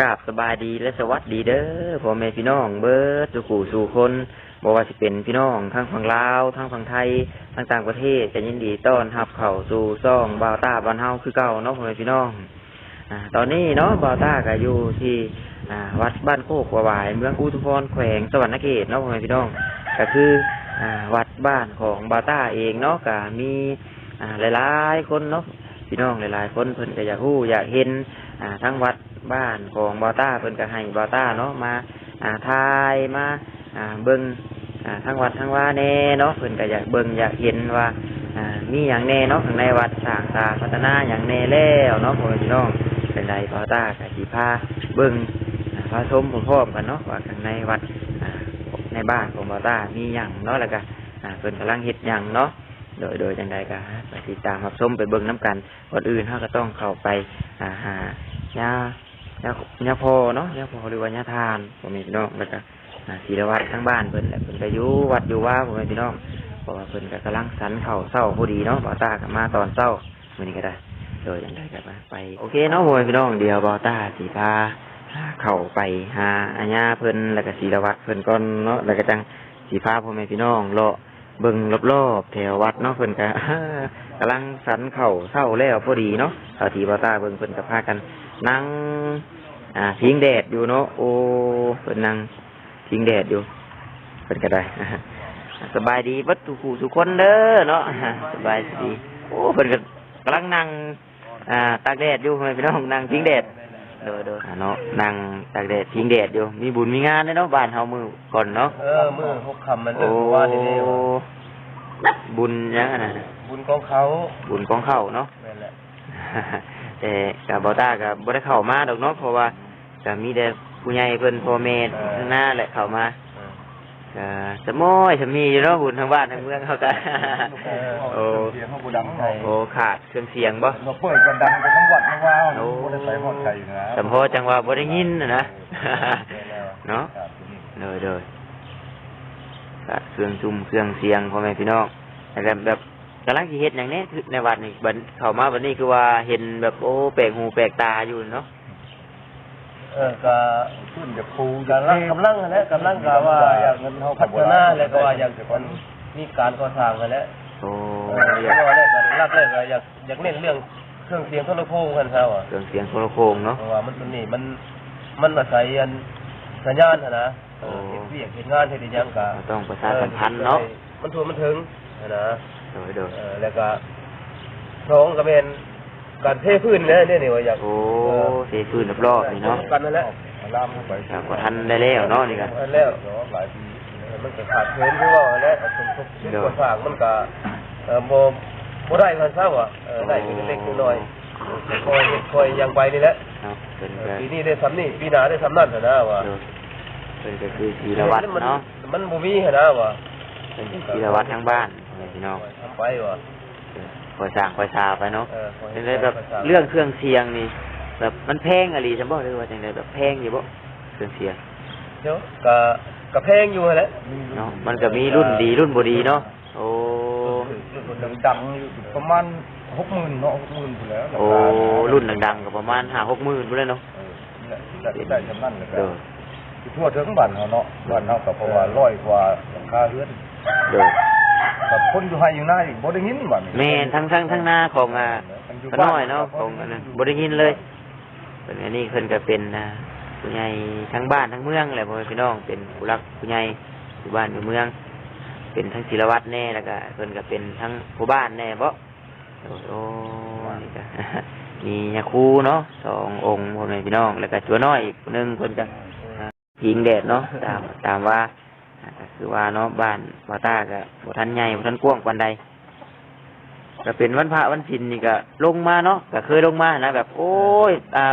กราบสบายดีและสวัสดีเด้อพ่อแม่พี่น้อง เบิร์ดสุขูสู่คนบอกว่าสิเป็นพี่น้องทั้งฝั่งลาวทั้งฝั่งไทยทั้งต่างประเทศจะยินดีต้อนรับเข้าสู่ซ่องบาวต้าบ้านเฮาคือเก่าเนาะพ่อแม่พี่น้องอ่าตอนนี้เนาะบาวต้าก็อยู่ที่อ่าวัดบ้านโคกวาวายเมืองอุทุพรแขวงสวรรณเขตเนาะพ่อแม่พี่น้อง ก็คืออ่าวัดบ้านของบาวต้าเองเนาะก็มีอ่าหลายๆคนเนาะพี่น้องหลายๆ คนเพิ่นก็อยากรู้อยากเห็นอ่าทั้งวัด บ้านของบอต้าเพิ่นก็ให้บอต้าเนาะมา อ่าทายมาอ่าเบิ่งอ่าทั้งวัดทั้งว่าแน่เนาะเพิ่นก็อยากเบิ่งอยากเห็นว่าอ่ามีหยังแน่เนาะข้างในวัดสร้างตาพัฒนาหยังแน่แล้วเนาะพ่อพี่น้องเป็นไรบอต้าก็สิพาเบิ่งอ่าพาชมพร้อมกันเนาะว่าข้างในวัดอ่าในบ้านของบอต้ามีหยังเนาะแล้วก็อ่าเพิ่นกำลังเฮ็ดหยังเนาะโดยโดยจังใดก็ไปติดตามรับชมไปเบิ่งน้ำกันก่อนอื่นเฮาก็ต้องเข้าไปอ่าหายา ยายาพอเนาะยาพอหรือว่ายาทานผมมีพี่น้องแล้วก็อ่าศิลวัตทั้งบ้านเพิ่นแหละเพิ่นก็อยู่วัดอยู่ว่าผมมีพี่น้องเพราะว่าเพิ่นก็กำลังสันเข่าเศร้าพอดีเนาะบ่าวตาก็มาตอนเศร้ามื้อนี้ก็ได้ โดยอย่างใดก็มาไป โอเคเนาะผมมีพี่น้องเดียวบ่าวตาสิพาเข้าไปหาอาญาเพิ่นแล้วก็ศิลวัตเพิ่นก่อนเนาะแล้วก็จังสิพาพ่อแม่พี่น้องเลาะเบิ่งรอบๆแถววัดเนาะเพิ่นก็กำลังสันเข่าเศร้าแล้วพอดีเนาะเท่าทีบ่าวตาเบิ่งเพิ่นก็พากัน นั่งอ่าพิงแดดอยู่เนาะโอ้เพิ่นนั่งพิงแดดอยู่เพิ่นก็ได้สบายดีเบัดทุกผู้ทุกคนเด้อเนาะสบายดีโอ้เพิ่นก็กำลังนั่งอ่าตากแดดอยู่พ่อแม่พี่น้องนั่งพิงแดดเด้อเด้ออ่าเนาะนั่งตากแดดพิงแดดอยู่มีบุญมีงานเด้อเนาะบ้านเฮามื้อก่อนเนาะเออมือหกคำมันโอ้ว่าดีเลยบุญยังอันนั้นน่ะบุญของเขาบุญของเขาเนาะนั่น แหละแต่กับบอต้ากับบ่ได้เข้ามาดอกเนาะเพราะว่าก็มีแต่ผู้ใหญ่เพิ่นพ่อแม่ข้างหน้าแหละเข้ามาก็สมอยสมีอยู่เนาะบุญทางบ้านทางเมืองเขาก็โอ้เสียงเขาบูดังไงโอ้ขาดเครื่องเสียงบ่เราเปิดกันดังไปทั้งวัดทั้งว้าวโอ้บ่ได้ใส่หอดไก่นะสมพอจังว่าบ่ได้ยินน่ะนะเนาะเลยเลยก็เครื่องซุ่มเครื่องเสียงพ่อแม่พี่น้องแต่แบบแบบ กำลังสิเฮ็ดหยังแนี้ในวัดนี่บัดเข้ามาบัดนี้คือว่าเห็นแบบโอ้แปลกหูแปลกตาอยู่เนาะเออก็ขึ้นจากปูกำลังกำลังนั่นแหละกำลังกะว่าอยากพัฒนาแล้วก็ว่าอยากมันมีการก่อสร้างนั่นแหละโอ้เอออยากแล้วก็แรกก็รับแรกก็อยากอยากเน้นเรื่องเครื่องเสียงโทรโพงกันเท่าอะเครื่องเสียงโทรโคงเนาะเพราะว่ามันตัวนี้มันมันอาศัยอันสัญญาณน่ะนะเออโอ้เห็นเสียงเห็นงานเห็นอิหยังกะต้องประชาสัมพันธ์เนาะมันถูกมันถึงน่ะนะ โดยโดย เออแล้วก็สองก็เป็นการเทพื้นนะเนี่ยนี่ว่าอยากโอ้เสียพื้นรอบๆนี่เนาะกันนั่นแหละล่ามเข้าไปครับก็ทันได้แล้วเนาะนี่กันอันแล้วหลายปีเออมันก็ขาดเคินที่ว่าแล้วสมทบสิ่งก่อสร้างมันก็เออบ่บ่ได้กันซะว่าเออได้เป็นเล็กๆน้อยๆคอยเฮ็ดคอยยังไปนี่แหละเนาะเป็นเอก็อปีนี้ได้ซ้ำนี่ปีหน้าได้ซ้ำนั่นหั่นนะว่าโดยเป็นก็คือธีรวัตรเนาะมันบ่มีหั่นนะว่าเป็นธีรวัตรทั้งบ้าน พี่น้องทำไปว่าคอยสร้างคอยซาไปเนาะเออคอยเป็นเลยแบบเรื่องเครื่องเสียงนี่ แบบมันแพงอะไรจังบ่หรือว่าจังไดแบบแพงอยู่บ่เครื่องเสียงเดี๋ยวก็ก็แพงอยู่หั่นแหละเนาะมันก็มีรุ่นดีรุ่นบ่ดีเนาะโอ้ดังดังอยู่ประมาณหกหมื่นเนาะหกหมื่นแล้วโอ้รุ่นดังๆก็ประมาณ5-6หมื่นพุ่นเลยเนาะได้ได้จำนั่นเลยเด้อทั่วถึงบ้านเขาเนาะบ้านเขาก็เพราะว่าร้อยกว่าหลังคาเรือนเด้อ กับคนอยู่ให้อยู่หน้าอีกบ่ได้ยินบ้านแม่นทั้งทั้งทั้งหน้าของอ่าพน้อยเนาะของอันนั้นบ่ได้ยินเลยเป็นอันนี้เพิ่นก็เป็นอ่าผู้ใหญ่ทั้งบ้านทั้งเมืองแหละพ่อแม่พี่น้องเป็นผู้รักผู้ใหญ่อยู่บ้านอยู่เมือง เป็นทั้งศิลวัตรแน่แล้วก็เพิ่นก็เป็นทั้งผู้บ้านแน่บ่โอ้โหนี่ก็มียาคูเนาะสององค์พ่อแม่พี่น้องแล้วก็ตัวน้อยอีกคนหนึงเพิ่นก็อ่ายิงแดดเนาะตามตามว่าอ่า ก็คือว่าเนาะบ้านบ่ตาก็บ่ทันใหญ่บ่ทันกว้างปานใดก็เป็นวันพระวันชินนี่ก็ ลงมาเนาะก็เคยลงมานะแบบ โอ้ยอ่า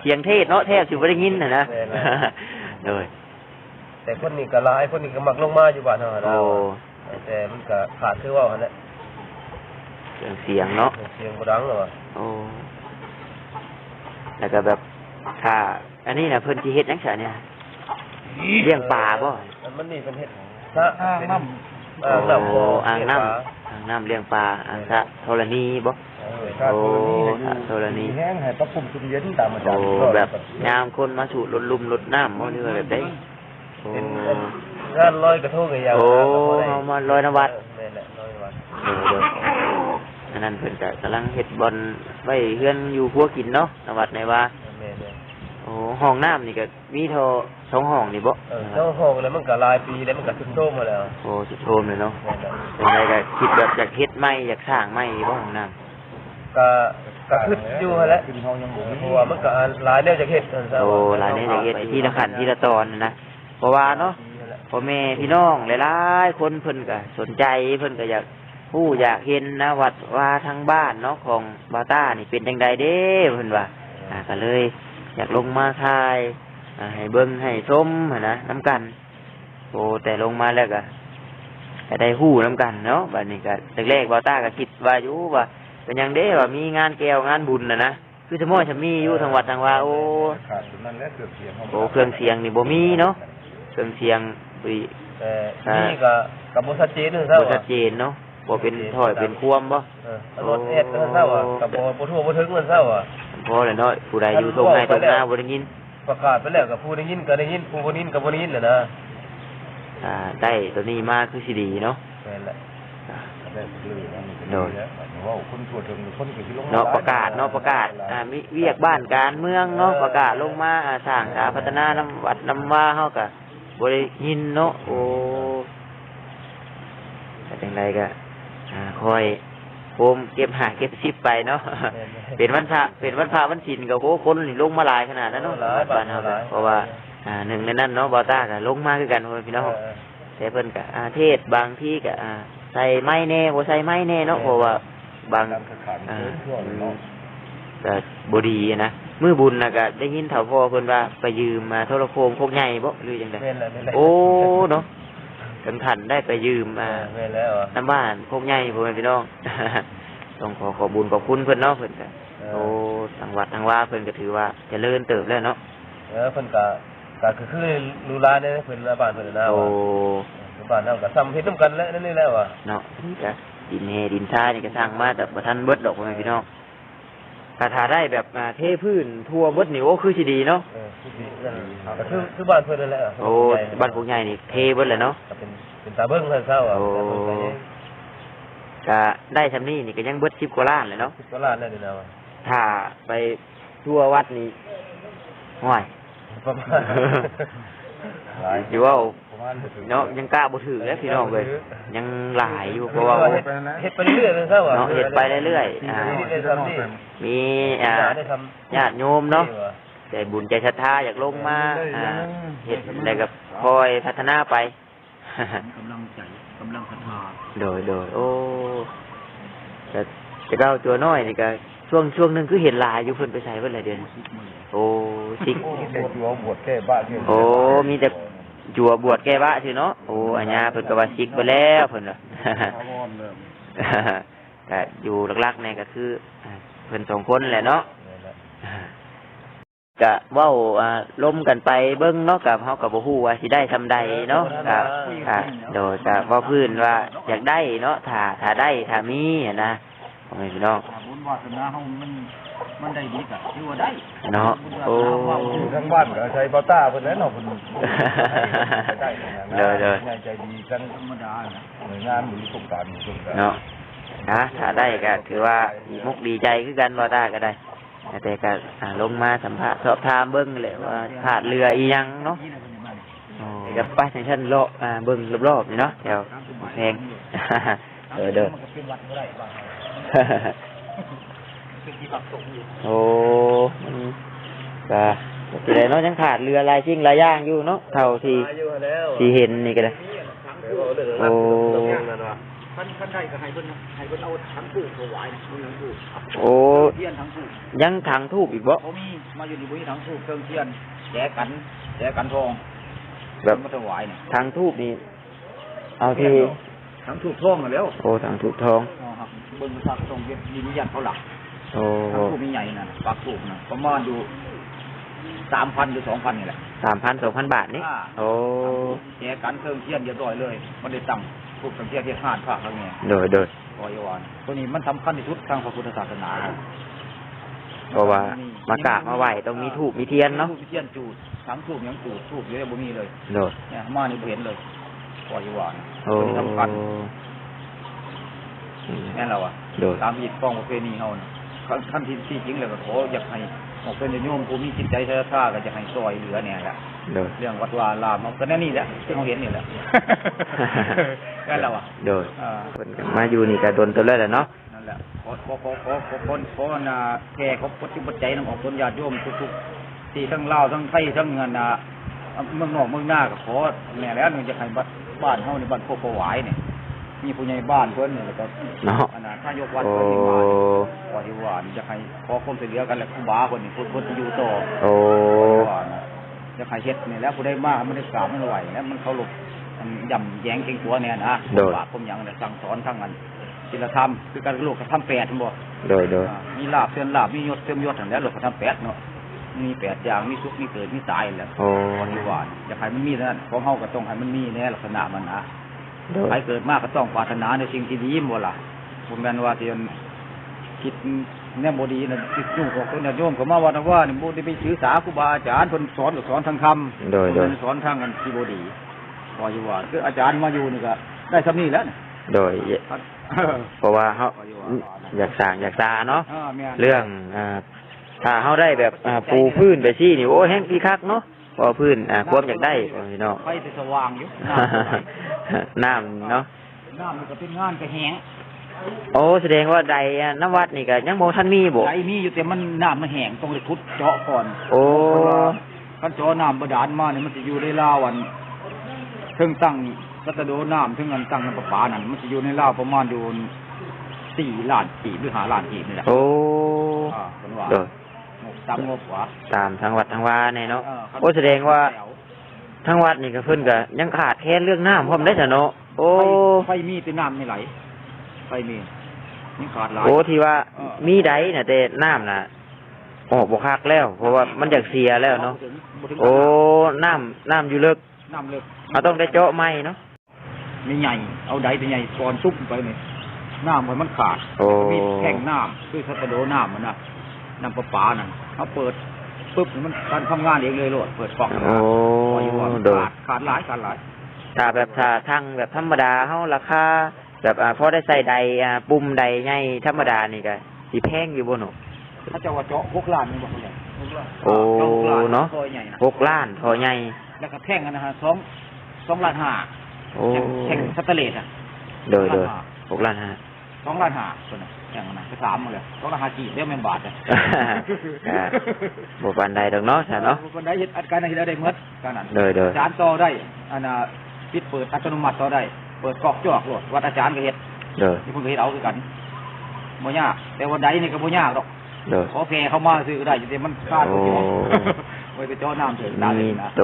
เสียงเทศเนาะแทบสิบ่ได้ยินน่ะนะเลยแต่คนนี้ก็หลายคนนี้ก็มักลงมาอยู่บ้านเฮาหั่นโอ้นะแต่มันก็ขาดคือว่าหั่นแหละเสียงเสียงเนาะเสียงบ่ดังหรอวะโอ้แล้วก็แบบค่ะอันนี้นะเพิ่นสิเฮ็ดจังซั่นเนี่ยเลี้ยงปลาบ่ มันมันนี่เป็นเฮ็ดซะอ่าเป็นน้อ่างน้ำโอ้อ่างน้ำอ่างน้ำเลี้ยงปลาอ่างสระธรณีบ่เออถ้าโอ้โซลานี่ให้อยู่ถ้าโซลานี่แห้งให้ปรับปรุงจุดเย็นตามอาจารโอ้ย์แบบยามคนมาสูดลดลุ่มลดน้ำบ่หรือว่าแบบใดโอ้เป็นงานลอยกระทงอย่างโอ้เฮามาลอยนวัดนี่แหละลอยนวัดเออเด้ออันนั้นเพิ่นก็กำลังเฮ็ดบอลไว้เฮือนอยู่ครัวกินเนาะนวัดในว่าแม่นโอ้ห้องน้ำนี่ก็มีเท่า สองห้องนี่บ่ๆเออเจ้าห้องแล้วมันก็หลายปีแล้วมันก็สุดโทรมมาแล้วโอ้สุดโทมเลยเนาะแม่นๆเป็นไรก็คิดแบบอยากเฮ็ดใหม่อยากสร้างใหม่บ่ห้องน้ำก็ก็ขึ้นอยู่หั่นแหละขึ้นห้องยังบ่มีเพราะว่ามันก็หลายแนวจะเฮ็ดนั่นซะโอ้หลายเนี่ยอยากเฮ็ดทีละขั้นทีละตอนนะนะเพราะว่าเนาะพ่อแม่พี่น้องหลายๆคนเพิ่นก็สนใจเพิ่นก็อยากผู้อยากเห็นนะวัดว่าทางบ้านเนาะของบาต้านี่เป็นจังใดเด้เพิ่นว่าอ่าก็เลย อยากลงมาถ่ายอ่า ให้เบิ่งให้ชมหั้นนะน้ำกันโอ้แต่ลงมาแล้วก็ก็ได้ฮู้น้ำกันเนาะบัดนี้ก็แรกๆบาต้าก็คิดว่าอยู่ว่าเป็นหยังเด้ว่ามีงานแก้วงานบุญน่ะนะคือสมมุติจะมีอยู่ทางวัดทางว่าโอ้ขาดตรงนั้นแหละเครื่องเสียงโอ้เครื่องเสียงนี่บ่มีเนาะเครื่องเสียงบ่แต่นี่ก็ก็บ่ชัดเจนนั่นซะบ่ชัดเจนเนาะบ่เป็นถอยเป็นควมบ่เออรถเอ็ดนั่นซะว่าก็บ่บ่ทั่วบ่ถึงนั่นซะว่าพอแล้วเนาะผู้ใดอยู่ตรงไหนตรงหน้าบ่ได้ยิน ประกาศไปแล้วก็ผู้ได้ยินก็ได้ยินผู้บ่ได้ยินก็บ่ได้ยินแหละนะอ่า ได้ตัวนี้มาคือสิดีเนาะแม่นแหละอ่าได้เลยอันนี้ก็โดดียแล้วว่าคนทั่วถึงคนก็สิลงเนาะประกาศเนาะประกาศ อ่ามีเวียกบ้านการเมืองเนาะประกาศลงมาอ่าสร้างการพัฒนาน้ำวัดน้ำว่าเฮาก็บ่ได้ยินเนาะโอ้แต่จังไดก็อ่าคอย โฮมเก็บหาเก็บซิบไปเนาะเป็นวันพระเป็นวันพระวันศีลก็โหคนนี่ลงมาหลายขนาดนั้นเนาะบ้านเฮาก็เพราะว่า อ่าหนึ่งในนั้นเนาะบ่าวตาก็ลงมาคือกันพ่อแม่พี่น้องแต่เพิ่นก็อาเทศบางที่ก็อ่าใส่ไม้แน่บ่ใส่ไม้แน่เนาะเพราะว่าบางตามสถานอ่าทั่วอืมเนาะก็บ่ดีนะมื้อบุญน่ะก็ได้ยินเฒ่าพ่อเพิ่นว่าไปยืมมาโทรโคมพวกใหญ่บ่หรือจังไดแม่นแหละแม่นแหละโอ้เนาะ ถึงท่านได้ไปยืมอ่าอ่าแม่นแล้วอะน้ำบ้านพวกใหญ่พ่อแม่พี่น้องต้องขอขอบบุญขอบคุณเพิ่นเนาะเพิ่นก็โอ้ทางวัดทางว่าเพิ่นก็ถือว่าเจริญเติบแล้วเนาะเออเพิ่นก็ก็คือคือลูลาเนี่ยเพิ่นละบ้านเพิ่นนะโอ้ว่าบ้านเฮาก็ซ้ำเฮ็ดนํกันแล้วนั่นนี่แหละว่ะเนาะนี่ก็ดินเฮดินทรายนี่ก็สร้างมาแต่บ่ทันเบิดดอกพ่อแม่พี่น้อง ถ้าถ้าได้แบบอ่าเทพื้น ทั่วเบิดนี่โอ้คือสิดีเนาะเออคือสินั่นก็คือคือบ้านเพิ่นนั่นแหละโอ้บ้านพวกใหญ่นี่เทเบิดเลยเนาะก็เป็นเป็นตาเบิ่งเพิ่นเศร้าอะโอ้ตาเบิ่งไปเองก็ได้ซำนี้นี่ก็ยังเบิด10กว่าล้านเลยเนาะคิดว่าล้านนั่นนี่นะว่ะถ้าไปทั่ววัดนี่ห่วยประมาณหลายอยู่ว่า ประมาณบ่ถึงเนาะยังกล้าบ่ถือแล้วพี่น้องเว้ยยังหลายอยู่เพราะว่าเฮ็ดเฮ็ดไปเรื่อยๆเพิ่นเศร้าอะเนาะเฮ็ดไปเรื่อยๆอ่าได้ทำนี่มีอ่าได้ทำญาติโยมเนาะใจบุญใจศรัทธาอยากลงมาอ่าเฮ็ดได้ก็คอยพัฒนาไปกำลังใจกำลังศรัทธาโดยโดยโอ้แต่แต่เก้าตัวน้อยนี่ก็ช่วงช่วงหนึงคือเห็นหลายอยู่เพิ่นไปใส่เพิ่นหลายเดือนโอ้สิกโอ้แต่ตัวบวชแก้บ้าแก้โอ้มีแต่ จัวบวชแก้บะซื่เนาะโอ้อัญญาเพิ่นก็ว่าสิกไปแล้วเพิ่นว่าก็อยู่หลักๆเนี่ยก็คือเพิ่นสองคนแหละเนาะก็เว้าอ่าล้มกันไปเบิ่งเนาะกับเฮาก็บ่ฮู้ว่าสิได้ซำใดเนาะก็ก็โดยก็เว้าพื้นว่าอยากได้เนาะถ้าถ้าได้ถ้ามีนะพ่อแม่พี่น้อง วาสนาเฮามันมันได้ดีก็ถือว่าได้เนาะโอ้อยู่ทั้งบ้านก็ใช้บาต้าเพิ่นแล้วเนาะเพิ่นได้เด้อเด้อง่ายใจดีทั้งธรรมดานะหน่วยงานหรือโครงการโครงการเนาะนะถ้าได้ก็ถือว่ามุกดีใจคือกันบ่ได้ก็ได้แต่ก็อ่าลงมาสัมภาษณ์สอบถามเบิ่งแหละว่าขาดเรืออีหยังเนาะที่ไหนเป็นบ้านอ๋อกับป้าฉันเลาะอ่าเบิ่งรอบๆนี่เนาะแถวแพงเออเด้อ มันก็เป็นวัดบ่ได้บ้านเป็นที่ปักตกอยู่โอ้มันก็สิได้เนาะยังขาดเรือหลายสิ่งหลายอย่างอยู่เนาะเท่าที่อายุแล้วที่เห็นนี่ก็ได้โอ้ท่านท่านได้ก็ให้เพิ่นนะให้เพิ่นเอาทั้งคู่ถวายเพิ่นทั้งคู่โอ้เทียนทั้งคู่ยังถังทูบอีกบ่เขามีมาอยู่ในบุญทั้งคู่เครื่องเทียนแจกันแจกันทองแบบมาถวายเนี่ยถังทูบนี่เอาที่ทั้งถูกทองมาแล้ว โอ้ถังทูบทองอ๋อครับ เบิ่งสักตรงเย็นมีนิยันเขาหลักโอ้ทั้งถูกมีใหญ่นะปักถูกนะประมาณอยู่สามพันหรือสองพันนี่แหละสามพันสองพันบาทนี่อ่าโอ้แจกันเครื่องเทียนเรียบร้อยเลย มันได้ตั้งถูกเครื่องเทียนที่ห้านภาคแล้วเนี่ยโดยโดยเพอยวานตัวนี้มันสำคัญที่สุดทางพระพุทธศาสนาเพราะว่ามากราบมาไหว้ต้องมีถูกมีเทียนเนาะทูบมีเทียนจูดทั้งทูบยังจูดทูบเยอะบ่มีเลยโดดเนี่ยมานี่บ่เห็นเลยปล่อยวานโอ้ตัวนี้สำคัญ อืมแน่นเราอะโดดตามที่ป้องประเพณีเฮาน่ะขั้นขั้นที่ที่จริงแล้วก็ขออยากให้หมอกเป็นโยมผู้มีจิตใจศรัทธาก็อยากให้ซอยเหลือเนี่ยแหละโดดเรื่องวัดวาลามเอาก็แน่นี่แหละที่เราเห็นนี่แหละแค่นเราอะโดดอ่าเพิ่นก็มาอยู่นี่ก็โดนตัวแล้วแหละเนาะนั่นแหละขอขอขอขอขอคนขอนาแค่เขาปฏิบัติใจน้ำออกคนญาติโยมทุกๆที่ทั้งลาวทั้งไทยทั้งเงินนาเมืองนอกเมืองหน้าก็ขอแม่แล้วมันจะให้บ้านบ้านเฮาในบ้านโคกหวายเนี่ย มีผู้ใหญ่บ้านเพิ่นนี่แล้วก็เนาะอันนั้นท่านยกวัดโอ้เพิ่นนี่มาขอที่ว่านี่จะให้ขอความช่วยเหลือกันแหละครูบาคนนี้คนคนที่อยู่ต่อโอ้ว่าจะให้เฮ็ดนี่แล้วผู้ได้มากมันได้กราบมันไหวแล้วมันเคารพอันย่ำแย้งเก่งกลัวเนี่ยนะบาผมหยังเนี่ยสั่งสอนทั้งนั้นศีลธรรมคือการลูกกระทำแปดทั้งบ่โดยโดยอ่ามีลาบเสื่อมลาบมียศเสื่อมยศทั้งนั้นหลกทำแปดเนาะมีแปดอย่างมีสุขมีเกิดมีตายแหล้วโอ้ปฏิวานอยากให้มันมีเท่านั้นของเฮาก็ต้องให้มันมีแน่ลักษณะมันนะโดย ใครเกิดมาก็ต้องปรารถนาในสิ่งที่ดีหมดล่ะผมแม่นว่าที่มันคิดแนวบ่ดีน่ะคิดยุ่งกับคนญาติโยมก็มาว่านะว่านี่บ่ได้ไปถือสาครูบาอาจารย์เพิ่นสอนก็สอนทางธรรมโดยโดยเพิ่นสอนทางกันที่บ่ดีพออยู่ว่าคืออาจารย์มาอยู่นี่ก็ได้ซำนี้แล้วนี่โดยครับเพราะว่าเฮาอยากสร้างอยากสาเนาะอ่าแม่นเรื่องอ่าถ้าเฮาได้แบบอ่าปูพื้นไปซี่นี่โอ้แห้งพี่คักเนาะเพอพื้นอ่าความอยากได้พี่น้องไฟสิสว่างอยู่น้ำก็ไหลน้ำเนาะน้ำมันก็เป็นงานก็แห้งโอ้แสดงว่าใดอะน้ำวัดนี่ก็ยังบ่ทันมีบ่ไหลมีอยู่แต่มันน้ำมันแห้งต้องเลยขุดเจาะก่อน โอ้คันเจาะน้ำบาดาลมาเนี่ยมันจะอยู่ในลาวอันเพิ่งตั้งกัตโดน้ำถึงอันตั้งน้ำประปานั่นมันจะอยู่ในลาวประมาณอยู่สี่ล้านกีบหรือห้าล้านกีบนี่แหละโอ้อ่าเป็นว่าโดย งบตามงบหวะตามทางวัดทางวาเนี่ยเนาะเออครับโอ้แสดงว่าทางวัดนี่ก็เพิ่นก็ยังขาดแคลนเรื่องน้ำพร้อมได้จ้ะเนาะโอ้ไฟไฟมีแต่น้ำไม่ไหลไฟมีนี่ขาดหลายโอ้ที่ว่าเออมีใดน่ะแต่น้ำน่ะออกบ่คักแล้ว เพราะว่ามันอยากเสียแล้วเนาะบ่ถึงโอ้น้ำน้ำอยู่เลิกน้ำเลิกเราต้องได้เจาะใหม่เนาะไม่ใหญ่ เอาไดแต่ใหญ่ซอนซุปไปนี่น้ำมันมันขาดโอ้มีแข่งน้ำด้วยสัตโดน้ำมันนะ น้ำประปานั่นเขาเปิดปุ๊บมันการทำงานเองเลยโลดเปิดฟองโอ้ปล่อยอยู่ว่าโดยขาดขาดหลายขาดหลายถ้าแบบถ้าทางแบบธรรมดาเฮาราคาแบบอ่าพอได้ใส่ใดอ่าปุ่มใดใหญ่ธรรมดานี่ก็สิแพงอยู่บ่หนูถ้าจะว่าเจาะหกล้านนี่บอกเลยโอ้จาหกล้เนาะซอยใหญ่นะหกล้านพอใหญ่แล้วก็แท่งกันนะฮะสองสองล้านห้าโอ้แท่งสแตนเลสอะโดยโดยหกล้านห้าสองล้านห้าคนน่ะ แท่งกันนะไปสามมาเลยสองล้านห้ากี่เรียกแม่นบาทเลยอ่าบ่ปานใดดอกเนาะซะเนาะคนได้เห็นอัดการเห็นได้เมื่อการนั้นโดยโดยอาจารย์ต่อได้อันน่ะปิดเปิดอัตโนมัติต่อได้ เปิดกรอกจอกโลดวัดอาจารย์ก็เฮ็ดโดยที่เพิ่นก็เฮ็ดเอาคือกันบ่ยากแต่วันใดนี่ก็บ่ยากดอกโดยขอแพรเข้ามาซื้อก็ได้อยู่แต่มันคาดบ่อยู่โอ้ไว้ไปเจ่อน้ำถึงตาเลมียนะโต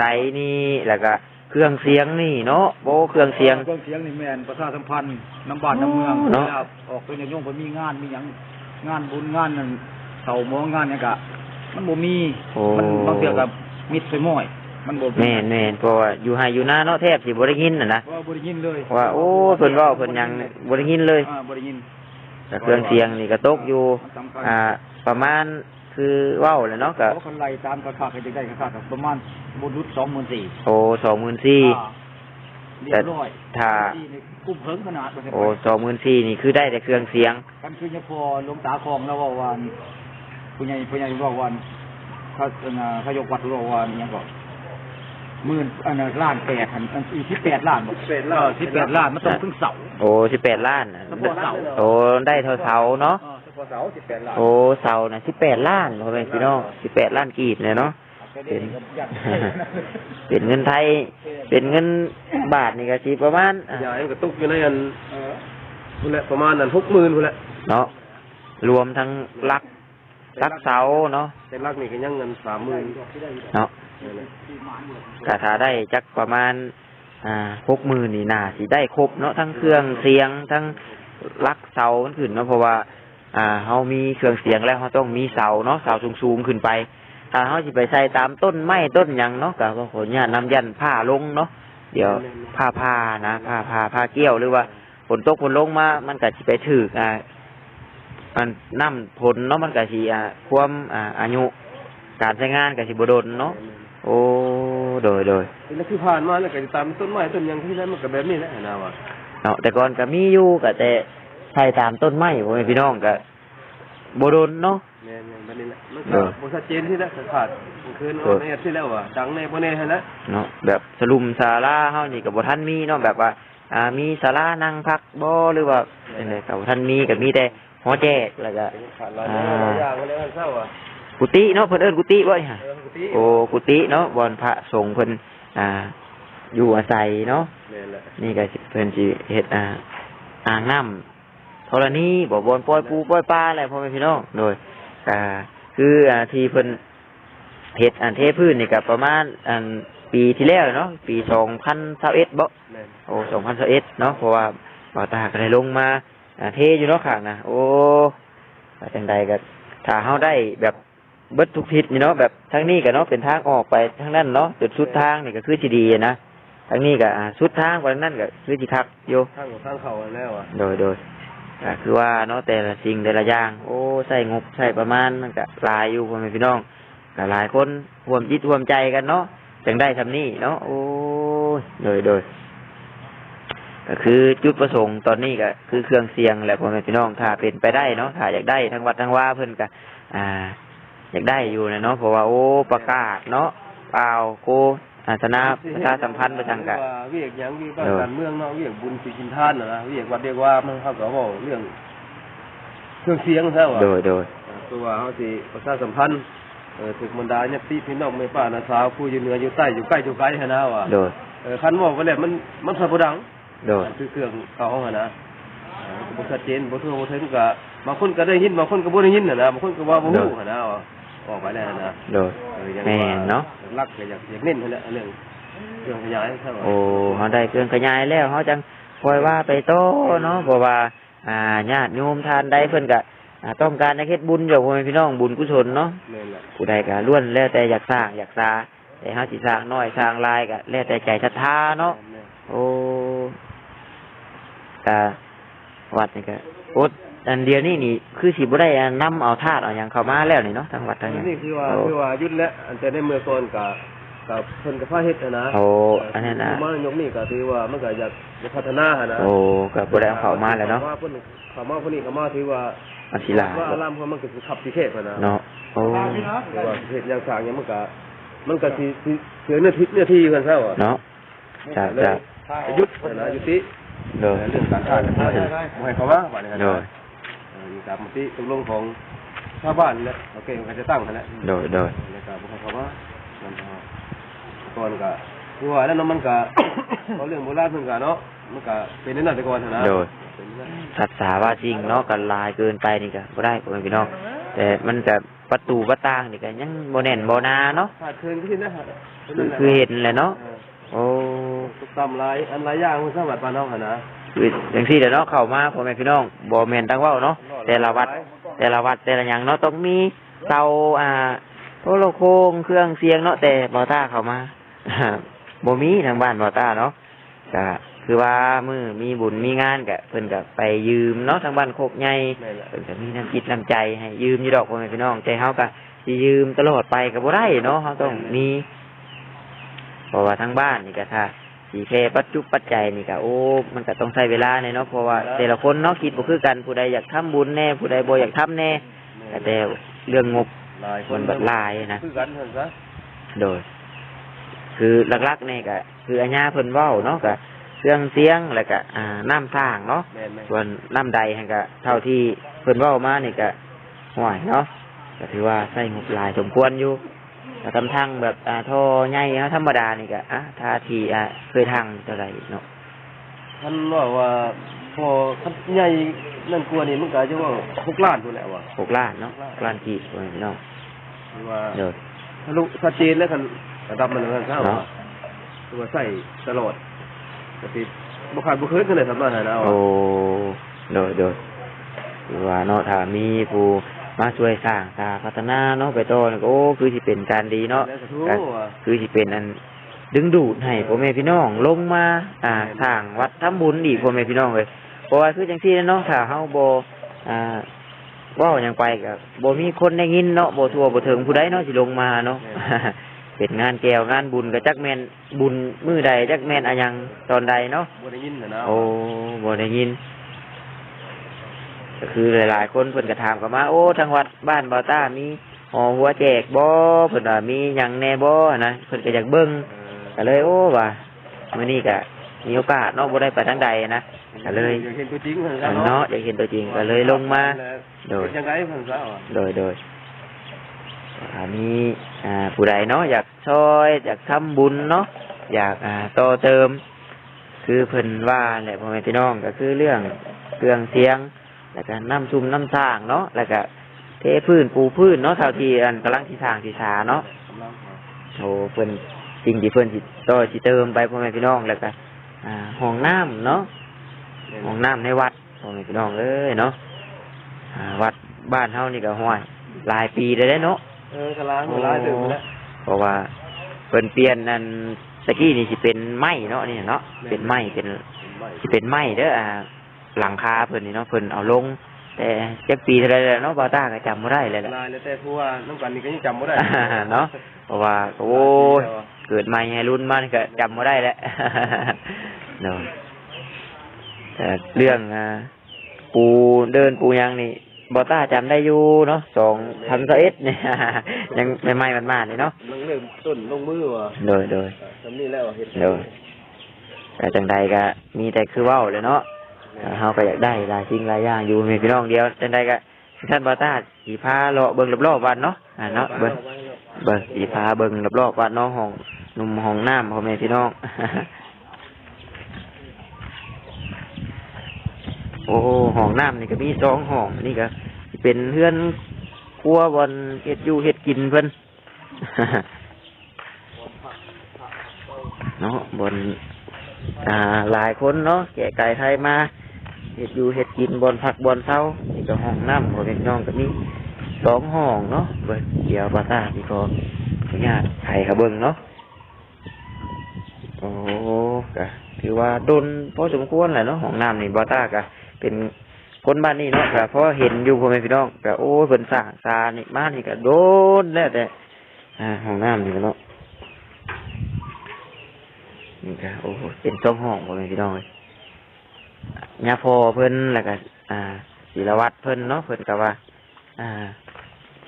ใดนี่แล้วก็ เครื่องเสียงนี่เนาะโบเครื่องเสียง เครื่องเสียงนี่แม่นประชาสัมพันธ์น้ำบ้านน้ำเมืองเนาะวลออกไปในโยงเพิ่นมีงานมีหยังงานบุญงานนั่นเสาหมองงานหยังก็มันบ่มีโอ้มันบางเทื่อก็มิดไปม้อยมันบ่แม่นแม่นเพราะว่าอยู่ไห้อยู่หน้าเนาะแทบสิบ่ได้ยินน่ะนะว่าบ่ได้ยินเลยว่าโอ้เพิ่นเว้าเพิ่นหยังบ่ได้ยินเลยอ่าบ่ได้ยินแต่เครื่องเสียงนี่ก็ตกอยู่มันสำคัญอ่า ประมาณ คือเว้าแหล้วเนาะก็เขาคันไล่ตามกระคาก็จะได้กระคาก็ประมาณบ่รุด24,000โอ้24,000อ่าเรียบร้อยถ้าที่นี่กุ้มเพิ่งขนาดว่าจะไปโอ้24,000นี่คือได้แต่เครื่องเสียงกันคือเนี่ยพอหลวงตาคลองแล้วว่าวันผู้ใหญ่ผู้ใหญ่บอกวันเขาเอ่อเขายกวัดบอกวันอิหยังก็หมื่นอันนั้นล้านแปดอันอันอีกที่แปดล้านบอกสิบแปดล้านที่แปดล้านมันต้องถึงเสาโอ้18ล้านน่ะเฉพาะเสาโอ้ได้เท่าเสาเนาะ เออเฉพาะเสาสิบแปดล้านโอ้เสาน่ะ18ล้านพ่อแม่พี่น้อง18ล้านกีบเนี่ยเนาะเป็นเป็นเงินไทย เป็นเงินบาทนี่ก็สิประมาณอะยายมันก็ตกอยู่ในอันพุ่นแหละประมาณนั้นหกหมื่นพุ่นแหละเนาะรวมทั้งลักลักเสาเนาะแต่ลักนี่ก็ยังเงินสามหมื่นเนาะกะถ้าได้จักประมาณอ่าหกหมื่นนี่น่าสิได้ครบเนาะทั้งเครื่องเสียงทั้งลักเสามันขึ้นเนาะเพราะว่า อ่าเฮามีเครื่องเสียงแล้วเฮาต้องมีเสาเนาะเสาสูงๆขึ้นไปถ้าเฮาสิไปใส่ตามต้นไม้ต้นหยังเนาะก็ขอขออนุญาตนำยันผ้าลงเนาะเดี๋ยวผ้าผ้านะผ้าผ้าผ้าเกี้ยวหรือว่าฝนตกฝนลงมา มันก็สิไปถึกอ่ามันน้ำผลเนาะมันก็สิอ่าความอ่าอายุการใช้งานก็สิบ่โดนเนาะโอ้โดยโดยแล้วคือผ่านมาแล้วก็จะตามต้นไม้ต้นหยังที่นั้นมันก็แบบนี้แหละนะว่าเนาะแต่ก่อนก็มีอยู่ก็แต่ ใช้ตามต้นไม้พ่อแม่พี่น้องก็บ่โดนเนาะแม่นๆแบบนี้แหละมันเอก็อบ่ชัดเจนที่แล้วขาดคืนเอเอาอในที่แล้วอะดังในบ่แน่หั่นนะเนาะแบบสลุมศาลาเฮานี่ก็บ่ทันมีเนาะแบบว่าอ่ามีศาลานั่งพักบ่หรือว่าจังไดก็บ่ทันมีก็มีแต่หอแจกแล้วก็ขาดหลายอย่างหลายอย่างแล้วเศร้าอะกุฏิเนาะเพิ่นเอิ้นกุฏิบ่ฮะเออปกติโอ้กุฏิเนาะบอนพระสงฆ์เพิ่นอ่าอยู่อาศัยเนาะแม่นแหละนี่ก็สิเพิ่นสิเฮ็ดอ่าอ่างน้ำ ธรณีบ่บอนปล่อยปูปล่อยปลาอะไรพ่อแม่พี่น้องโดยอ่าคืออ่าที่เพิ่นเฮ็ดอันเทพื้นนี่ก็ประมาณอันปีที่แล้วเนาะปี2021บ่แม่นโอ้2021เนาะเพราะว่าบ่าวตาก็ได้ลงมาอ่าเทอยู่เนาะข้างนะโอ้ว่าจังใดก็ถ้าเฮาได้แบบเบิดทุกทิศนี่เนาะแบบทางนี้ก็เนาะเป็นทางออกไปทางนั้นเนาะจุดสุดทางนี่ก็คือสิดีนะทางนี้ก็อ่าสุดทางไปทางนั้นก็คือสิคักอยู่ข้างข้างเขาแล้วอะโดยโดย ก็คือว่าเนาะแต่ละสิ่งแต่ละอย่าง โอ้ใส่งบใส่ประมาณมันก็หลายอยู่พ่อแม่พี่น้องก็หลายคนร่วมจิตร่วมใจกันเนาะจึงได้ทำนี่เนาะโอ้ยโดยโดยก็คือจุดประสงค์ตอนนี้ก็คือเครื่องเสียงแหละพ่อแม่พี่น้องถ้าเป็นไปได้เนาะถ้าอยากได้ทั้งวัดทั้งว่าเพิ่นก็อ่า อยากได้อยู่นะเนาะเพราะว่าโอ้ประกาศเนาะเปล่าโก อาสนาประชาสัมพันธ์ประจังกะว่าเวียกหยังเวียกบ้านการเมืองเนาะเวียกบุญสิกินทานน่ะนะเวียกวัดเรียกว่ามันเขาก็เว้าเรื่องเครื่องเสียงซะว่าโดยโดยตัวว่าเขาสิประชาสัมพันธ์เออถึกบรรดาญาติพี่น้องแม่ป้าน้าสาวผู้อยู่เหนืออยู่ใต้อยู่ใกล้อยู่ไกลหั่นนะว่าโดยเออคันเว้าไปแล้วมันมันค่อยบ่ดังโดยคือเครื่องเขาหั่นนะเออบ่ชัดเจนบ่ทั่วบ่ถึงก็บางคนก็ได้ยินบางคนก็บ่ได้ยินน่ะนะบางคนก็ว่าบ่ฮู้หั่นนะว่า ออกไปแล้วหั่นนะโดยเออยังแม่ว่านเนาะรักก็อยากอยากเน้นนั่นแหละเรื่องเครื่องขยายใช่ป่ะโอ้เขาได้เครื่องขยายแล้วเขาจังปล่อยว่าไปโตเนาะเพราะว่า อ่าญาติโยมทานได้เพิ่นก็อ่าต้องการในเฮ็ดบุญอยู่พ่อแม่พี่น้องบุญกุศลเนาะแม่นแหละผู้ใดก็ล้วนแล้วแต่อยากสร้างอยากสร้างแต่เฮาสิสร้างน้อยสร้างหลายก็แล้วแต่ใจศรัทธาเนาะแม่นโอ้กะวัดนี่ก็โอ้ อันเดียวนี่นี่คือสิบ่ได้อ่านำเอาธาตุเอาหยังเข้ามาแล้วนี่เนาะทางวัดทางหยังนี่คือว่าโอ้คือว่ายุดแล้วอันแต่ในเมื่อก่อนก็ก็เพิ่นก็พาเฮ็ดนะนะโอ้อันนั้นน่ะมายกนี่ก็ถือว่ามันก็อยากจะพัฒนาหั่นนะโอ้ก็บ่ได้เอาเข้ามาแล้วเนาะว่าเพิ่นเข้ามาเพิ่นนี่เข้ามาถือว่าอันศิลาว่าอารามเพิ่นมันก็สิขับสิเทพหั่นนะเนาะโอ้ถือว่าสิเทพอย่างสร้างหยังมันก็มันก็สิสิเสือเนื้อทิศเนื้อที่เพิ่นซะว่าเนาะจ้ะเลยจ้ะยุดหั่นนะยุติโดยเรื่องการทานกันบ่ให้เข้ามาบัดนี้หั่นโดนะยเออ ตามมติตกลงของชาวบ้านเนี่ยโอเคมันก็จะตั้งกันแหละโดยโดยแล้วก็บอกเขาว่ามันก็ก่อนก็คือว่าแล้วเนาะมันก็เขาเรื่องโบราณเพิ่นก็เนาะมันก็เป็นนั่นแต่ก่อนหั้นนะโดยเป็นนั่นทัดษาว่าจริงเนาะกันลายเกินไปนี่ก็บ่ได้พ่อแม่พี่น้องแต่มันจะประตูประต่างนี่ก็ยังบ่แน่นบ่หนาเนาะขาดเคินก็ที่นะฮะคือคือเห็นแหละเนาะโอ้ตุกตำหลายอันหลายอย่างมันสร้างบัดปานเฮาหั่นนะ คือจังซี่แหละเนาะเข้ามาพ่อแม่พี่น้องบ่แม่นตั้งเว้าเนาะแต่ละวัด แต่ละวัดแต่ละหยังเนาะต้องมีเสาอ่าโทรโคงเครื่องเสียงเนาะแต่บ่ต้าเข้ามาบ่มีทางบ้านบ่ต้าเนาะก็คือว่ามือมีบุญมีงานก็เพิ่นก็ไปยืมเนาะทางบ้านโคกใหญ่แม่นแหละเพิ่นก็มีน้ำจิตน้ำใจให้ยืมอยู่ดอกพ่อแม่พี่น้องแต่เฮาก็สิยืมตลอดไปก็บ่ได้เนาะเฮาต้องมีเพราะว่าทางบ้านนี่ก็ถ้า สีแค่ปัจจุปัจจัยนี่ก็โอ้มันก็ต้องใช้เวลาเนี่ยเนาะเพราะว่าแต่ละคนเนาะคิดบ่คือกันผู้ใดอยากทำบุญแน่ผู้ใดบ่อยากทำแน่ก็แต่เรื่องงบหลายคนมันบัดหลายนะคือกันเพิ่นซะโดย คือหลักๆนี่ก็คืออาญาเพิ่นเว้าเนาะก็เครื่องเสียงแล้วก็อ่าน้ำสร้างเนาะแม่นไหมส่วนน้ำใดหั่นก็เท่าที่เพิ่นเว้ามานี่ก็ห่วยเนาะก็ถือว่าใช้งบหลายสมควรอยู่แต่ ทำทางแบบอ่าท่อใหญ่เนาะธรรมดานี่ก็อะถ้าที่อ่าเคยทางเท่าไหร่เนาะท่านว่าว่าพอคันใหญ่นั่นกลัวนี่มันก็จะว่า6ล้านพุ่นแหละว่าหกล้านเนาะหกล้านกีบว่าพี่น้องคือว่าเดี๋ยวทะลุชัดเจนแล้วกันระดับมันกันซะเนาะว่าคือว่าใส่ตลอดก็สิบ่ขาดบ่เคินกันเลยสำนักหั่นนะว่าโอ้โดยโดยคือว่าเนาะถ้ามีผู้ มาช่วยสร้างสร้างพัฒนาเนาะไปต่อนี่ก็โอ้คือสิเป็นการดีเนาะแล้วก็ถูก็กว่าคือสิเป็นอันดึงดูดให้พ่อแม่พี่น้องลงมา อ่าสร้างวัดทำบุญอีกพ่อแม่พี่น้องเลยเพราะว่าคือจังซี่เนาะถ้าเฮาบ่อ่าเว้าหยังไปก็บ่มีคนได้ยินเนาะบ่ทั่วบ่ถึงผู้ใดเนาะสิลงมาเนาะเป็นงานแก้วงานบุญก็จักแม่นบุญมื้อใดจักแม่นอะหยังตอนใดเนาะบ่ได้ยินน่ะนะโอ้บ่ได้ยิน ก็คือหลายๆคนเพิ่นก็ถามกันมาโอ้ทางวัดบ้านบ่าวต้ามีหอหัวแจกบ่เพิ่นว่ามีหยังแหน่บ่นะเพิ่นก็อยากเบิ่งก็เลยโอ้ว่ามื้อนี้ก็มีโอกาสเนาะบ่ได้ไปทางใดนะก็เลยอยากเห็นตัวจริงเพิ่นเออเนาะอยากเห็นตัวจริงก็เลยลงมาโดยเป็นจังไดเพิ่นซะว่าโดยโดยอ่ามีอ่าผู้ใดเนาะอยากช่วยอยากทำบุญเนาะอยากอ่าต่อเติม คือเพิ่นว่าแหละพ่อแม่พี่น้องก็คือเรื่องเครื่องเสียง แล้วก็น้ำซุ่มน้ำสร้างเนาะแล้วก็เทพื้นปูพื้นเนาะเท่าที่อันกำลังที่สร้างที่สาเนาะกำลังโอ้เพิ่นสิ่งที่เพิ่นสิต่อสิเติมไปพ่อแม่พี่น้องแล้วก็อ่าห้องน้ำเนาะห้องน้ำในวัดพ่อแม่พี่น้องเอ้ยเนาะอ่าวัดบ้านเฮานี่ก็ห้วยหลายปีแล้วเด้เนาะเออกำลังหลายเติมแล้วเพราะว่าเพิ่นเปลี่ยนนั่นตะกี้นี่สิเป็นไม้เนาะนี่เนาะเป็นไม้เป็นสิเป็นไม้เด้ออ่า หลังคาเพิ่นนี่เนาะเพิ่นเอาลง แต่จักปีเท่าไรแล้วเนาะบาต้าก็จำบ่ได้เลยแหละลายแล้วแต่ผู้ว่าน้ำกันนี่ก็ยังจำบ่ได้เนาะเพราะว่าโอ้ยเกิดใหม่ให้รุ่นมันก็จำบ่ได้แล้วเนาะแต่เรื่องอ่าปูเดินปูยังนี่บอต้าจำได้อยู่เนาะสองพันเอ็ดเนี่ย ยังไม่ไหม้มันมากเลยเนาะลงเริ่มต้นลงมือว่ะโดยโดยทำนี่แล้วเฮ็ดโดยแต่จังใดก็มีแต่คือเว้าเลยเนาะ เฮาก็อยากได้หลายสิ่งหลายอย่างอยู่มีพี่น้องเดียวจังใดก็ท่านบอต้าสีพาเลาะเบิ่งรอบๆวันเนาะอ่าเนาะเบิ่งเบิ่งสีพาเบิ่งรอบๆวัดน้องห้องหนุ่มห้องน้ำพ่อแม่พี่น้องโอ้ห้องน้ำนี่ก็มีสองห้องนี่ก็เป็นเพื่อนครัวบอนเฮ็ดอยู่เฮ็ดกินเพิ่นเนาะบนอ่าหลายคนเนาะแก่ไก่ไทยมา เฮ็ดอยู่เฮ็ดกินบอนผักบอนเช้านี่ก็ห้องน้ำพ่อแม่พี่น้องก็มีสองห้องเนาะเบิ่งเดียวบาตาพี่ก็ขออนุญาตไขเขาเบิ่งเนาะโอ้ก็ถือว่าโดนพอสมควรแหละเนาะห้องน้ำนี่บาตาก็เป็นคนบ้านนี้เนาะก็เพราะเห็นอยู่พ่อแม่พี่น้องก็โอ้ยเพิ่นสร้างซานี่มานี่ก็โดนแล้วแต่ห้องน้ำนี่เนาะนี่ก็โอ้โหเป็นสองห้องพ่อแม่พี่น้องเลย ยาพอเพิ่นแล้วก็อ่าศิลวัตรเพิ่นเนาะเพิ่นก็ว่า อ่า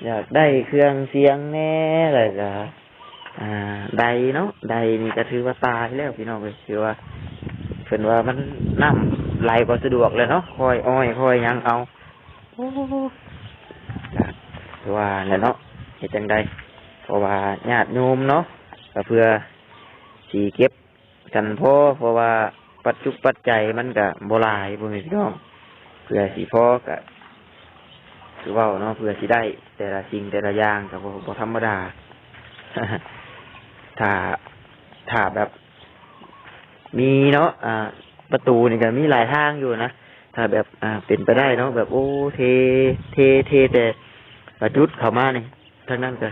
อยากได้เครื่องเสียงแน่เลยก็อ่าใดเนาะใดนี่ก็ถือว่าตายแล้วพี่น้องเลยถือว่าเพิ่นว่ามันน้ำไหลก็สะดวกเลยเนาะคอยอ้อยคอยยังเอาโอ้ก็ถือว่าแหละเนาะเฮ็ดจังใดเพราะว่าญาติโยมเนาะก็เพื่อสีเก็บกันพ่อเพราะว่า ปัจจุปัจจัยมันก็บลายบ่แม่นพี่น้องเพื่อสีพอก็คือว่าเนาะเพื่อสิได้ แต่ละสิ่งแต่ละอย่างกับบ่ธรรมดาถ้าถ้าแบบ มีเนาะอ่า ประตูนี่ก็มีหลายทางอยู่นะถ้าแบบอ่าเป็นไปได้เนาะแบบโอ้เท เทเทแต่ประจุดเข้ามานี่ทั้งนั้นก็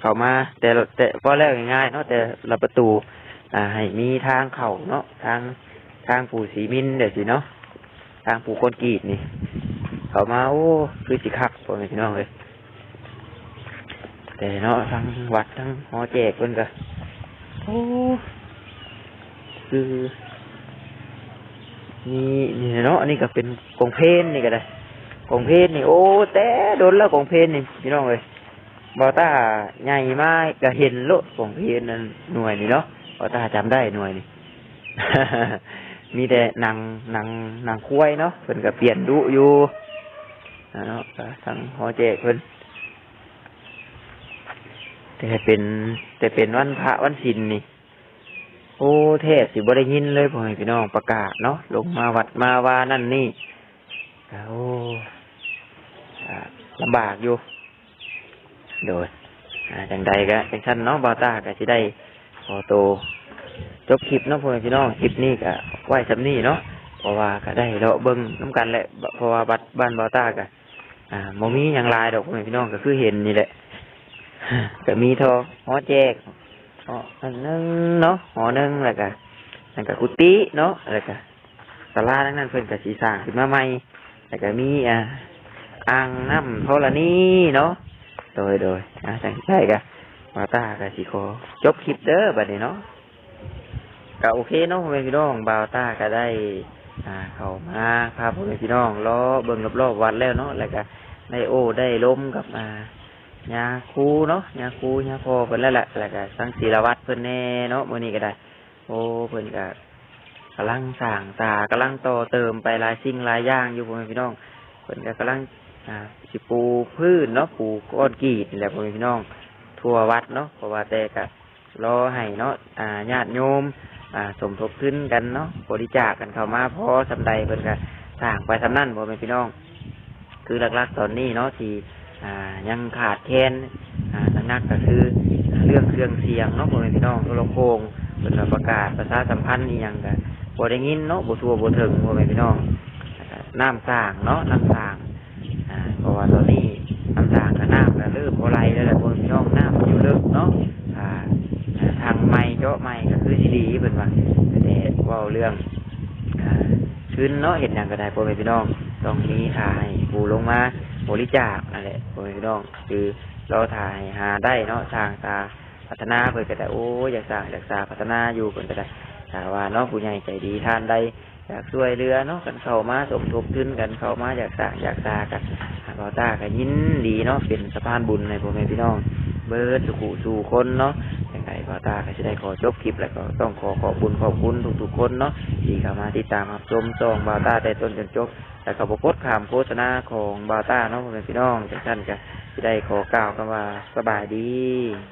เข้ามา แต่แต่พอแล้วง่ายๆเนาะแต่ละประตู อ่า ให้มีทางเข้าเนาะทาง ทางปูสีมินเดี๋ยวสิเนาะทางปูคนกรีตนี่ เขามาโอ้คือสิคักพ่อแม่พี่น้องเลยแต่เนาะทั้งวัดทั้งหอแจกเพิ่นก็โอ้คือนี่นี่เนาะนนี้ก็เป็นกองเพนนี่ก็ได้กองเพนนี่โอ้แต่โดนแล้วกองเพนนี่พี่น้องเลยบอต้าใหญ่มากก็เห็นโลกองเพนนั่นหน่วยนี่เนาะบอต้าจำได้หน่วยนี่ มีแต่หนางหนางหนางคุ้ยเนาะเพิ่นก็เปลี่ยนดุอยู่เนาะทางหอแจกเพิ่นแต่เป็นแต่เป็นวันพระวันศีลนี่ โอ้เทศสิบ่ได้ยินเลยพ่อแม่พี่น้องประกาศเนาะลงมาวัดมาว่านั่นนี่โอ้ลำบากอยู่ โดยอ่าจังใดก็จังชั้นเนาะบาตาก็สิได้ขอโต จบคลิปเนาะพ่อแม่พี่น้องคลิปนี้ก็ไหวสำนี้เนาะเพราะว่าก็ได้เราเบิ่งน้ำกันแหละเพราะว่าบัดบ้านบอต้าก็อ่าโมมีหยังลายดอกพ่อแม่พี่น้องก็คือเห็นนี่แหละก็มีทอหอแจกหอหนึ่งเนาะหอหนึ่งแล้วก็นั่นก็กุฏิเนาะแล้วก็ศาลาทั้งนั้นเพิ่นก็สิสร้างขึ้นมาใหม่แล้วก็มีอ่าอ่างน้ำธรณีเนาะโดยโดยอ่าจังใช่ก็มาตาก็สิขอจบคลิปเด้อบัดนี้เนาะ ก็โอเคเนาะพ่อแม่พี่น้องบาวตาก็ได้ อ่า เข้ามาพาพ่อแม่พี่น้องล้อเบิ่งรอบๆวัดแล้วเนาะแล้วก็ได้โอ้ได้ล้มกับอ่ายาคูเนาะยาคูยาพอเพิ่นแล้วแหละแล้วก็สังศีลวัดเพิ่นแน่เนาะมื้อนี้ก็ได้ โอ้เพิ่นก็กำลังสร้างตากำลังต่อเติมไปหลายสิ่งหลายอย่างอยู่พ่อแม่พี่น้องเพิ่นก็กำลังอ่าสิปูพื้นเนาะปูก้อนกีดแหละพ่อแม่พี่น้อง ทั่ววัดเนาะเพราะว่าแต่ก็รอให้เนาะอ่าญาติโยม สมทบทุนกันเนาะบริจาคกันเข้ามาพอสำใดเพิ่นก็สร้างไปสำนั่นบ่แม่นพี่น้อง คือหลักๆตอนนี้เนาะที่ยังขาดแคลนนักก็คือเรื่องเครื่องเสียงเนาะพ่อแม่พี่น้องโทรโขงเพิ่นประกาศประชาสัมพันธ์อีหยังก็บ่ได้ยินเนาะบ่ทัวบ่ถึงพ่อแม่พี่น้องน้ำสร้างเนาะน้ำสร้างอ่าเพราะว่าตอนนี้น้ำสร้างกับน้ำก็เริ่มบ่ไหลแล้วแหละพ่อแม่พี่น้องน้ำอยู่ลึกเนาะอ่า ทางไม้เจาะไม้ก็คือสิดีเพิ่นว่าแต่ เรื่องขึ้นเนาะเห็นอย่างก็ได้พ่อแม่พี่น้องต้องมีถ่ายปูลงมาบริจาคนั่นแหละพ่อแม่พี่น้อง คือเราถ่ายหาได้เนาะสร้างตาพัฒนาเพิ่นก็ได้โอ้อยากสร้างอยากสร้างพัฒนาอยู่เพิ่นก็ได้ถ้าว่าเนาะผู้ใหญ่ใจดีท่านใดอยากช่วยเหลือเนาะกันเข้ามาสมทบทุนกันเข้ามาอยากสร้างอยากสร้างกันหากเราตาก็ยินดีเนาะเป็นสะพานบุญในพ่อแม่พี่น้อง เบิร์ดสุขสู่คนเนาะ ยังไงก็ตาก็จะได้ขอจบคลิปแล้วก็ต้องขอขอบคุณขอบคุณทุกๆคนเนาะที่เข้ามาติดตามรับชมซองบาตาได้ต้นจนจบแล้วก็บกดขามโฆษณาของบาตาเนาะพ่อแม่พี่น้องจากท่านก็จะได้ขอกล่าวกันว่าสบายดี